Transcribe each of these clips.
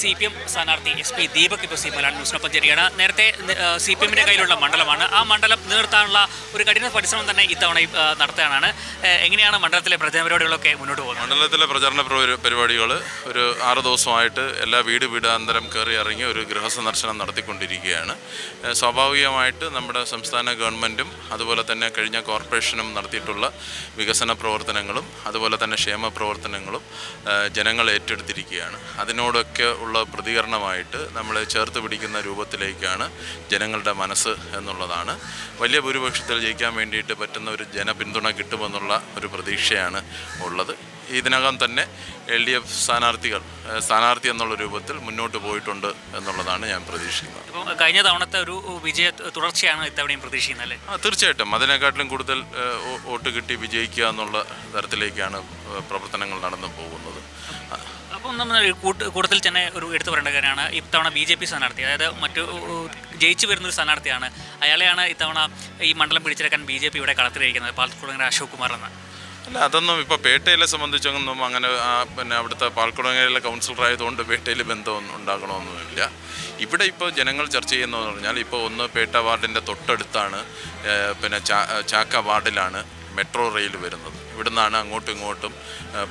C P M സ്ഥാനാർത്ഥി S P Deepak ഇപ്പോൾ C Malayalam ന്യൂസിനൊപ്പം ചേരുകയാണ്. നേരത്തെ സി പി എമ്മിന്റെ കയ്യിലുള്ള മണ്ഡലമാണ്. ആ മണ്ഡലം നിലനിർത്താനുള്ള ഒരു കഠിന പരിശ്രമം തന്നെ ഇത്തവണ നടത്താനാണ് എങ്ങനെയാണ് മണ്ഡലത്തിലെ പ്രചാരണ പരിപാടികളൊക്കെ മുന്നോട്ട് പോകുന്നത്? മണ്ഡലത്തിലെ പ്രചാരണ പരിപാടികൾ ഒരു ആറ് ദിവസമായിട്ട് എല്ലാ വീട് വീടാന്തരം കയറി ഇറങ്ങി ഒരു ഗൃഹസന്ദർശനം നടത്തിക്കൊണ്ടിരിക്കുകയാണ്. സ്വാഭാവികമായിട്ട് നമ്മുടെ സംസ്ഥാന ഗവൺമെന്റും അതുപോലെ തന്നെ കഴിഞ്ഞ കോർപ്പറേഷനും നടത്തിയിട്ടുള്ള വികസന പ്രവർത്തനങ്ങളും അതുപോലെ തന്നെ ക്ഷേമ പ്രവർത്തനങ്ങളും ജനങ്ങൾ ഏറ്റെടുത്തിരിക്കുകയാണ്. അതിനോടൊക്കെ ഉള്ള പ്രതികരണമായിട്ട് നമ്മൾ ചേർത്ത് പിടിക്കുന്ന രൂപത്തിലേക്കാണ് ജനങ്ങളുടെ മനസ്സ് എന്നുള്ളതാണ്. വലിയ ഭൂരിപക്ഷത്തിൽ ജയിക്കാൻ വേണ്ടിയിട്ട് പറ്റുന്ന ഒരു ജനപിന്തുണ കിട്ടുമെന്നുള്ള ഒരു പ്രതീക്ഷയാണ് ഉള്ളത്. ഇതിനകം തന്നെ എൽ ഡി എഫ് സ്ഥാനാർത്ഥികൾ സ്ഥാനാർത്ഥി എന്നുള്ള രൂപത്തിൽ മുന്നോട്ട് പോയിട്ടുണ്ട് എന്നുള്ളതാണ് ഞാൻ പ്രതീക്ഷിക്കുന്നത്. കഴിഞ്ഞ തവണത്തെ ഒരു വിജയ തുടർച്ചയാണ് ഇത്തവണയും പ്രതീക്ഷിക്കുന്നത് അല്ലേ? ആ തീർച്ചയായിട്ടും. അതിനെക്കാട്ടിലും കൂടുതൽ വോട്ട് കിട്ടി വിജയിക്കുക എന്നുള്ള തരത്തിലേക്കാണ് പ്രവർത്തനങ്ങൾ നടന്നു പോകുന്നത്. ആ, അപ്പം നമ്മൾ കൂട്ടത്തിൽ തന്നെ ഒരു എടുത്തു പറയേണ്ട കാര്യമാണ്. ഇത്തവണ ബി ജെ പി സ്ഥാനാർത്ഥി അതായത് മറ്റു ജയിച്ചു വരുന്ന ഒരു സ്ഥാനാർത്ഥിയാണ്. അയാളെയാണ് ഇത്തവണ ഈ മണ്ഡലം പിടിച്ചെടുക്കാൻ ബി ജെ പി ഇവിടെ കളത്തിലിരിക്കുന്നത് പാൽക്കുളങ്ങര അശോക് കുമാർ എന്ന. അല്ല അതൊന്നും ഇപ്പോൾ പേട്ടയിലെ സംബന്ധിച്ചൊന്നും അങ്ങനെ പിന്നെ അവിടുത്തെ പാൽക്കുളങ്ങരയിലെ കൗൺസിലർ ആയതുകൊണ്ട് പേട്ടയിൽ ബന്ധമൊന്നും ഉണ്ടാകണമെന്നുമില്ല. ഇവിടെ ഇപ്പോൾ ജനങ്ങൾ ചർച്ച ചെയ്യുന്നതെന്ന് പറഞ്ഞാൽ ഇപ്പോൾ ഒന്ന് പേട്ട വാർഡിന്റെ തൊട്ടടുത്താണ് പിന്നെ ചാക്ക വാർഡിലാണ് മെട്രോ റെയിൽ വരുന്നത്. ഇവിടുന്നാണ് അങ്ങോട്ടും ഇങ്ങോട്ടും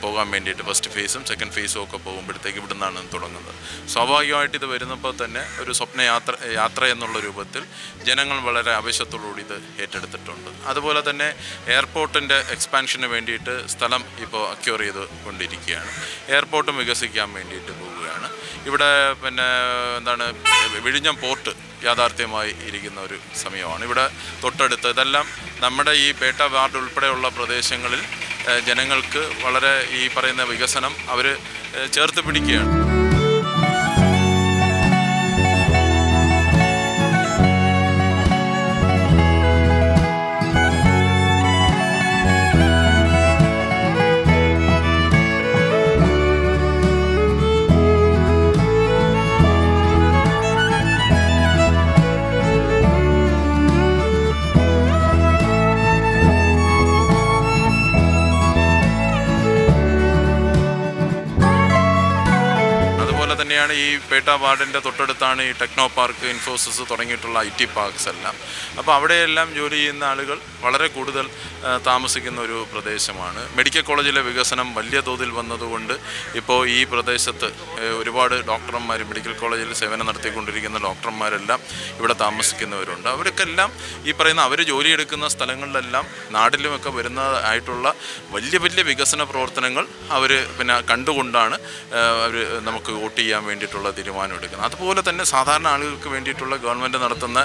പോകാൻ വേണ്ടിയിട്ട് ഫസ്റ്റ് ഫേസും സെക്കൻഡ് ഫേസും ഒക്കെ പോകുമ്പോഴത്തേക്ക് ഇവിടുന്നാണ് തുടങ്ങുന്നത്. സ്വാഭാവികമായിട്ട് ഇത് വരുന്നപ്പോൾ തന്നെ ഒരു സ്വപ്ന യാത്ര യാത്ര എന്നുള്ള രൂപത്തിൽ ജനങ്ങൾ വളരെ ആവേശത്തോടുകൂടി ഇത് ഏറ്റെടുത്തിട്ടുണ്ട്. അതുപോലെ തന്നെ എയർപോർട്ടിന്റെ എക്സ്പാൻഷന് വേണ്ടിയിട്ട് സ്ഥലം ഇപ്പോൾ അക്യൂർ ചെയ്ത് കൊണ്ടിരിക്കുകയാണ് എയർപോർട്ടും വികസിക്കാൻ വേണ്ടിയിട്ട് പോവുകയാണ് ഇവിടെ പിന്നെ എന്താണ് വിഴിഞ്ഞം പോർട്ട് യാഥാർത്ഥ്യമായി ഇരിക്കുന്ന ഒരു സമയമാണ്. ഇവിടെ തൊട്ടടുത്ത് ഇതെല്ലാം നമ്മുടെ ഈ പേട്ട വാർഡ് ഉൾപ്പെടെയുള്ള പ്രദേശങ്ങളിൽ ജനങ്ങൾക്ക് വളരെ ഈ പറയുന്ന വികസനം അവർ ചേർത്ത് പിടിക്കുകയാണ്. അതുപോലെ തന്നെയാണ് ഈ പേട്ട വാർഡിന്റെ തൊട്ടടുത്താണ് ഈ ടെക്നോ പാർക്ക് ഇൻഫോസിസ് തുടങ്ങിയിട്ടുള്ള ഐ ടി പാർക്സ് എല്ലാം. അപ്പോൾ അവിടെയെല്ലാം ജോലി ചെയ്യുന്ന ആളുകൾ വളരെ കൂടുതൽ താമസിക്കുന്ന ഒരു പ്രദേശമാണ്. മെഡിക്കൽ കോളേജിലെ വികസനം വലിയ തോതിൽ വന്നതുകൊണ്ട് ഇപ്പോൾ ഈ പ്രദേശത്ത് ഒരുപാട് ഡോക്ടർമാർ മെഡിക്കൽ കോളേജിൽ സേവനം നടത്തിക്കൊണ്ടിരിക്കുന്ന ഡോക്ടർമാരെല്ലാം ഇവിടെ താമസിക്കുന്നവരുണ്ട്. അവർക്കെല്ലാം ഈ പറയുന്ന അവർ ജോലിയെടുക്കുന്ന സ്ഥലങ്ങളിലെല്ലാം നാട്ടിലുമൊക്കെ വരുന്നതായിട്ടുള്ള വലിയ വലിയ വികസന പ്രവർത്തനങ്ങൾ അവർ പിന്നെ കണ്ടുകൊണ്ടാണ് അവർ നമുക്ക് വോട്ട് ചെയ്യാൻ വേണ്ടിയിട്ടുള്ള തീരുമാനം എടുക്കുന്നത്. അതുപോലെ തന്നെ സാധാരണ ആളുകൾക്ക് വേണ്ടിയിട്ടുള്ള ഗവൺമെന്റ് നടത്തുന്ന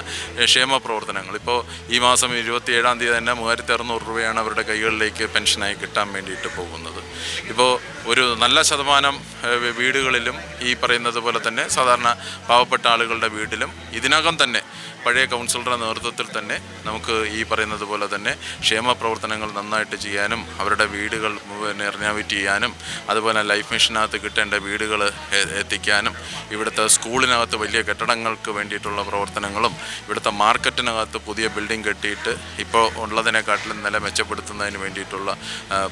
ക്ഷേമ പ്രവർത്തനങ്ങൾ. ഇപ്പോൾ ഈ മാസം ഇരുപത്തി ഏഴാം തീയതി തന്നെ മൂവായിരത്തി അറുന്നൂറ് രൂപയാണ് അവരുടെ കൈകളിലേക്ക് പെൻഷനായി കിട്ടാൻ വേണ്ടിയിട്ട് പോകുന്നത്. ഇപ്പോൾ ഒരു നല്ല ശതമാനം വീടുകളിലും ഈ പറയുന്നത് പോലെ തന്നെ സാധാരണ പാവപ്പെട്ട ആളുകളുടെ വീട്ടിലും ഇതിനകം തന്നെ പഴയ കൗൺസിലറുടെ നേതൃത്വത്തിൽ തന്നെ നമുക്ക് ഈ പറയുന്നത് പോലെ തന്നെ ക്ഷേമ പ്രവർത്തനങ്ങൾ നന്നായിട്ട് ചെയ്യാനും അവരുടെ വീടുകൾ പിന്നെ റിനോവേറ്റ് ചെയ്യാനും അതുപോലെ ലൈഫ് മിഷനകത്ത് കിട്ടേണ്ട വീടുകൾ എത്തിക്കാനും ഇവിടുത്തെ സ്കൂളിനകത്ത് വലിയ കെട്ടിടങ്ങൾക്ക് വേണ്ടിയിട്ടുള്ള പ്രവർത്തനങ്ങളും ഇവിടുത്തെ മാർക്കറ്റിനകത്ത് പുതിയ ബിൽഡിംഗ് കെട്ടിയിട്ട് ഇപ്പോൾ ഉള്ളതിനെക്കാട്ടിലും നില മെച്ചപ്പെടുത്തുന്നതിന് വേണ്ടിയിട്ടുള്ള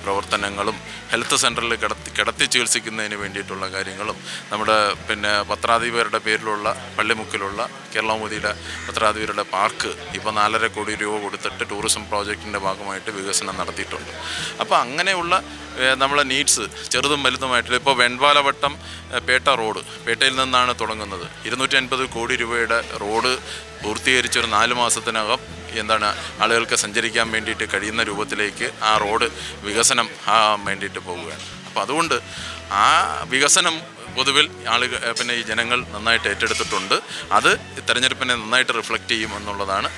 പ്രവർത്തനങ്ങളും ഹെൽത്ത് സെന്ററിൽ കിടത്തി കിടത്തി ചികിത്സിക്കുന്നതിന് വേണ്ടിയിട്ടുള്ള കാര്യങ്ങളും നമ്മുടെ പിന്നെ പത്രാധിപരുടെ പേരിലുള്ള പള്ളിമുക്കിലുള്ള കേരളമോദിയുടെ പത്രാധിപരുടെ പാർക്ക് ഇപ്പോൾ നാലര കോടി രൂപ കൊടുത്തിട്ട് ടൂറിസം പ്രോജക്റ്റിന്റെ ഭാഗമായിട്ട് വികസനം നടത്തിയിട്ടുണ്ട്. അപ്പോൾ അങ്ങനെയുള്ള നമ്മളെ നീഡ്സ് ചെറുതും വലുതുമായിട്ടുള്ള ഇപ്പോൾ വെൺപാലവട്ടം പേട്ട റോഡ് പേട്ടയിൽ നിന്നാണ് തുടങ്ങുന്നത്. ഇരുന്നൂറ്റി അൻപത് കോടി രൂപയുടെ റോഡ് പൂർത്തീകരിച്ചൊരു നാല് മാസത്തിനകം എന്താണ് ആളുകൾക്ക് സഞ്ചരിക്കാൻ വേണ്ടിയിട്ട് കഴിയുന്ന രൂപത്തിലേക്ക് ആ റോഡ് വികസനം ആകാൻ വേണ്ടിയിട്ട് പോവുകയാണ്. അപ്പോൾ അതുകൊണ്ട് ആ വികസനം പൊതുവിൽ ആളുകൾ പിന്നെ ഈ ജനങ്ങൾ നന്നായിട്ട് ഏറ്റെടുത്തിട്ടുണ്ട്. അത് തെരഞ്ഞെടുപ്പിനെ നന്നായിട്ട് റിഫ്ലക്റ്റ് ചെയ്യും എന്നുള്ളതാണ്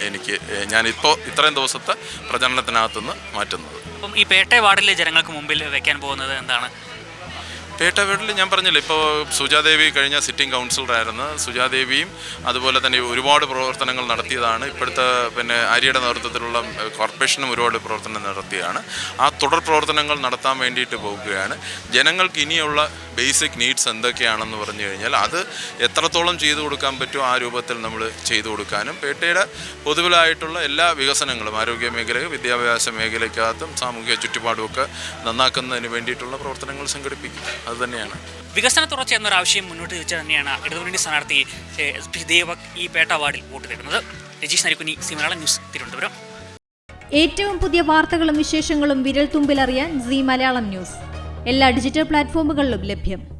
എനിക്ക് ഞാനിപ്പോൾ ഇത്രയും ദിവസത്തെ പ്രചരണത്തിനകത്തുനിന്ന് മാറ്റുന്നത്. അപ്പം ഈ പേട്ടയ വാർഡിലെ ജനങ്ങൾക്ക് മുമ്പിൽ വെക്കാൻ പോകുന്നത് എന്താണ്? പേട്ട വീട്ടിൽ ഞാൻ പറഞ്ഞില്ല ഇപ്പോൾ സുജാദേവി കഴിഞ്ഞ സിറ്റിംഗ് കൗൺസിലറായിരുന്നു. സുജാദേവിയും അതുപോലെ തന്നെ ഒരുപാട് പ്രവർത്തനങ്ങൾ നടത്തിയതാണ്. ഇപ്പോഴത്തെ പിന്നെ ആര്യയുടെ നേതൃത്വത്തിലുള്ള കോർപ്പറേഷനും ഒരുപാട് പ്രവർത്തനം നടത്തിയതാണ് ആ തുടർ പ്രവർത്തനങ്ങൾ നടത്താൻ വേണ്ടിയിട്ട് പോകുകയാണ് ജനങ്ങൾക്ക് ഇനിയുള്ള ബേസിക് നീഡ്സ് എന്തൊക്കെയാണെന്ന് പറഞ്ഞു കഴിഞ്ഞാൽ അത് എത്രത്തോളം ചെയ്തു കൊടുക്കാൻ പറ്റുമോ ആ രൂപത്തിൽ നമ്മൾ ചെയ്തു കൊടുക്കാനും പേട്ടയുടെ പൊതുവിലായിട്ടുള്ള എല്ലാ വികസനങ്ങളും ആരോഗ്യ മേഖലയും വിദ്യാഭ്യാസ മേഖലയ്ക്കകത്തും സാമൂഹിക ചുറ്റുപാടുമൊക്കെ നന്നാക്കുന്നതിന് വേണ്ടിയിട്ടുള്ള പ്രവർത്തനങ്ങൾ സംഘടിപ്പിക്കും. അത് തന്നെയാണ് വികസന തുടർച്ച എന്നൊരു ആവശ്യം മുന്നോട്ട് വെച്ച് തന്നെയാണ് ഇടതുമുന്നണി സ്ഥാനാർത്ഥി ഏ, എസ്. പി. ദേവക് ഈ പേട്ട വാർഡിൽ വോട്ട് തേടുന്നത്. Rajeesh Narikkuni C Malayalam news Thiruvananthapuram. ഏറ്റവും പുതിയ വാർത്തകളും വിശേഷങ്ങളും വിരൽ തുമ്പിലറിയാൻ സി മലയാളം ന്യൂസ്. എല്ലാ ഡിജിറ്റൽ പ്ലാറ്റ്ഫോമുകളിലും ലഭ്യം.